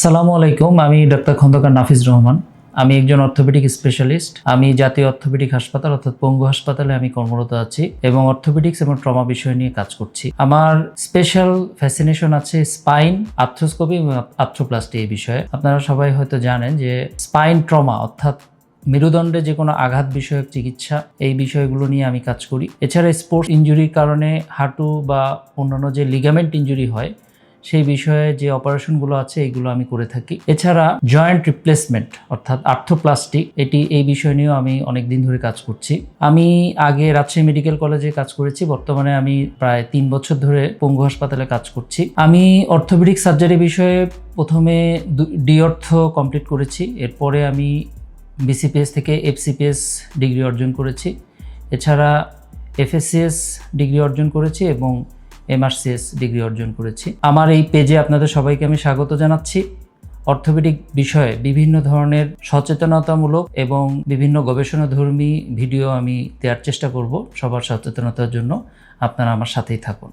আসসালামু আলাইকুম, আমি ডক্টর খন্দকার নাফিজ রহমান। আমি একজন অর্থোপেডিক স্পেশালিস্ট। আমি জাতীয় অর্থোপেডিক হাসপাতাল অর্থাৎ পঙ্গু হাসপাতালে আমি কর্মরত আছি এবং অর্থোপেডিক্স এবং ট্রমা বিষয় নিয়ে কাজ করছি। আমার স্পেশাল ফ্যাসিনেশন আছে স্পাইন আর্থ্রোস্কোপি এবং আর্থ্রোপ্লাস্টি এই বিষয়ে। আপনারা সবাই হয়তো জানেন যে স্পাইন ট্রমা অর্থাৎ মেরুদণ্ডে যে কোনো আঘাত বিষয়ক চিকিৎসা, এই বিষয়গুলো নিয়ে আমি কাজ করি। এছাড়া স্পোর্টস ইনজুরির কারণে হাঁটু বা অন্যান্য যে লিগামেন্ট ইঞ্জুরি হয় সেই বিষয়ে যে অপারেশনগুলো আছে এইগুলো আমি করে থাকি। এছাড়া জয়েন্ট রিপ্লেসমেন্ট, অর্থাৎ আর্থোপ্লাস্টিক এটি এই বিষয় নিয়েও আমি অনেক দিন ধরে কাজ করছি। আমি আগে রাজশাহী মেডিকেল কলেজে কাজ করেছি, বর্তমানে আমি প্রায় তিন বছর ধরে পঙ্গু হাসপাতালে কাজ করছি। আমি অর্থোপেডিক সার্জারি বিষয়ে প্রথমে ডি অর্থ কমপ্লিট করেছি, এরপরে আমি বিসিপিএস থেকে এফসিপিএস ডিগ্রি অর্জন করেছি। এছাড়া এফএসসিএস ডিগ্রি অর্জন করেছি এবং এমআরসিএস ডিগ্রি অর্জন করেছি। আমার এই পেজে আপনাদের সবাইকে আমি স্বাগত জানাচ্ছি। অর্থোপেডিক বিষয়ে বিভিন্ন ধরনের সচেতনতামূলক এবং বিভিন্ন গবেষণাধর্মী ভিডিও আমি দেওয়ার চেষ্টা করব সবার সচেতনতার জন্য। আপনারা আমার সাথেই থাকুন।